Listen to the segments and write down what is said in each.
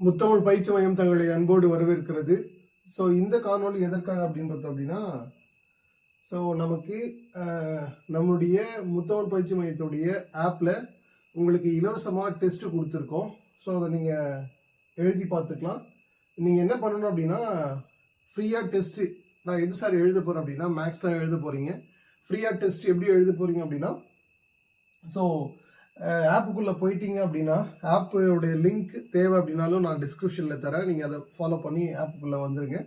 முத்தமிழ் பயிற்சி மையம் தங்களை அன்போடு வரவேற்கிறது. ஸோ இந்த காணொளி எதற்காக அப்படின்னு பார்த்தோம் அப்படின்னா ஸோ நமக்கு நம்முடைய முத்தமிழ் பயிற்சி மையத்துடைய ஆப்பில் உங்களுக்கு இலவசமாக டெஸ்ட்டு கொடுத்துருக்கோம். ஸோ அதை நீங்கள் எழுதி பார்த்துக்கலாம். நீங்கள் என்ன பண்ணணும் அப்படின்னா ஃப்ரீயாக டெஸ்ட்டு நான் எது சார் எழுத போகிறேன் அப்படின்னா மேக்ஸ் தான் எழுத போகிறீங்க ஃப்ரீயாக டெஸ்ட் எப்படி எழுத போகிறீங்க அப்படின்னா ஸோ ஆப்புக்குள்ளே போயிட்டீங்க அப்படின்னா ஆப்போடைய லிங்க் தேவை அப்படின்னாலும் நான் டிஸ்கிரிப்ஷனில் தரேன். நீங்கள் அதை ஃபாலோ பண்ணி ஆப்புக்குள்ளே வந்துருங்க.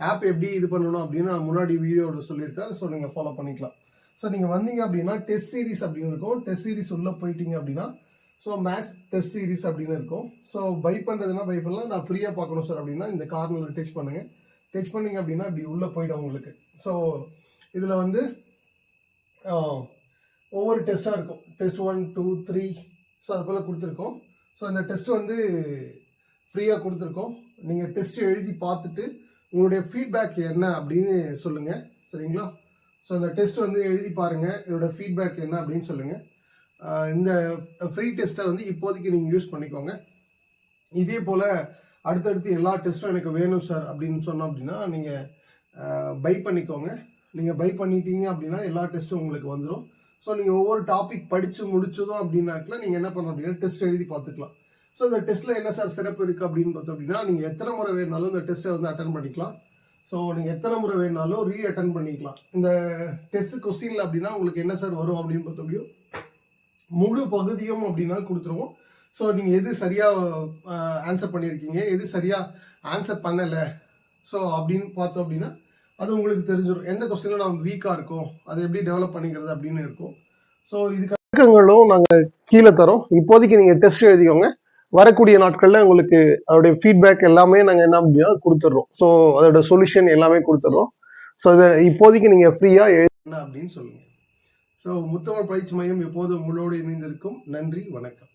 ஆப் எப்படி இது பண்ணணும் அப்படின்னு நான் முன்னாடி வீடியோட சொல்லியிருக்கேன். ஸோ நீங்கள் ஃபாலோ பண்ணிக்கலாம். ஸோ நீங்கள் வந்தீங்க அப்படின்னா டெஸ்ட் சீரிஸ் அப்படின்னு இருக்கும். டெஸ்ட் சீரிஸ் உள்ளே போயிட்டீங்க அப்படின்னா ஸோ மேக்ஸ் டெஸ்ட் சீரிஸ் அப்படின்னு இருக்கும். ஸோ பை பண்ணுறதுனா பை பண்ணலாம். நான் ஃப்ரீயாக பார்க்கணும் சார் அப்படின்னா இந்த கார்னரில் டச் பண்ணுங்கள் டச் பண்ணீங்க அப்படின்னா இப்படி உள்ளே போயிடும் உங்களுக்கு. ஸோ இதில் வந்து ஒவ்வொரு டெஸ்ட்டாக இருக்கும். Test one two three. So அது போல் கொடுத்துருக்கோம். ஸோ அந்த டெஸ்ட் வந்து ஃப்ரீயாக கொடுத்துருக்கோம். நீங்கள் டெஸ்ட் எழுதி பார்த்துட்டு உங்களுடைய ஃபீட்பேக் என்ன அப்படின்னு சொல்லுங்கள் சரிங்களா? ஸோ அந்த டெஸ்ட் வந்து எழுதி பாருங்கள் இதோட ஃபீட்பேக் என்ன அப்படின்னு சொல்லுங்கள் இந்த ஃப்ரீ டெஸ்ட்டை வந்து இப்போதைக்கு நீங்கள் யூஸ் பண்ணிக்கோங்க. இதே போல் அடுத்தடுத்து எல்லா டெஸ்ட்டும் எனக்கு வேணும் சார் அப்படின்னு சொன்னோம் அப்படின்னா நீங்கள் பை பண்ணிக்கோங்க. நீங்கள் பை பண்ணிட்டீங்க அப்படின்னா எல்லா டெஸ்ட்டும் உங்களுக்கு வந்துடும் ஸோ நீங்கள் ஒவ்வொரு டாபிக் படித்து முடிச்சதும் அப்படின்னாக்கல நீங்கள் என்ன பண்ணணும் அப்படின்னா டெஸ்ட் எழுதி பார்த்துக்கலாம். ஸோ இந்த டெஸ்ட்டில் என்ன சார் சிறப்பு இருக்குது அப்படின்னு பார்த்தோம் அப்படின்னா நீங்கள் எத்தனை முறை வேணாலும் இந்த டெஸ்ட்டை வந்து அட்டன் பண்ணிக்கலாம். ஸோ நீங்கள் எத்தனை முறை வேணாலும் ரீ அட்டன் பண்ணிக்கலாம். இந்த டெஸ்ட் கொஸ்டினில் அப்படின்னா உங்களுக்கு என்ன சார் வரும் அப்படின்னு பார்த்தோம் முழு பகுதியும் அப்படின்னா கொடுத்துருவோம். ஸோ நீங்கள் எது சரியாக ஆன்சர் பண்ணியிருக்கீங்க எது சரியாக ஆன்சர் பண்ணலை. ஸோ அப்படின்னு பார்த்தோம் அப்படின்னா அது உங்களுக்கு தெரிஞ்சிடும் எந்த கொஸ்டினில் நம்ம வீக்காக இருக்கோம்? அதை எப்படி டெவலப் பண்ணிக்கிறது அப்படின்னு இருக்கும். ஸோ இதுக்கு விளக்கங்களும் நாங்கள் கீழே தரோம். இப்போதைக்கு நீங்கள் டெஸ்ட் எழுதிக்கோங்க. வரக்கூடிய நாட்களில் உங்களுக்கு அதோடைய ஃபீட்பேக் எல்லாமே நாங்கள் என்ன அப்படின்னா கொடுத்துட்றோம். ஸோ அதோட சொல்யூஷன் எல்லாமே கொடுத்துட்றோம். ஸோ இதை இப்போதைக்கு நீங்கள் ஃப்ரீயாக எழுதுங்க அப்படின்னு சொல்லுங்கள் ஸோ முத்தமிழ் பயிற்சி மையம் எப்போதும் உங்களோடு இணைந்திருக்கும். நன்றி வணக்கம்.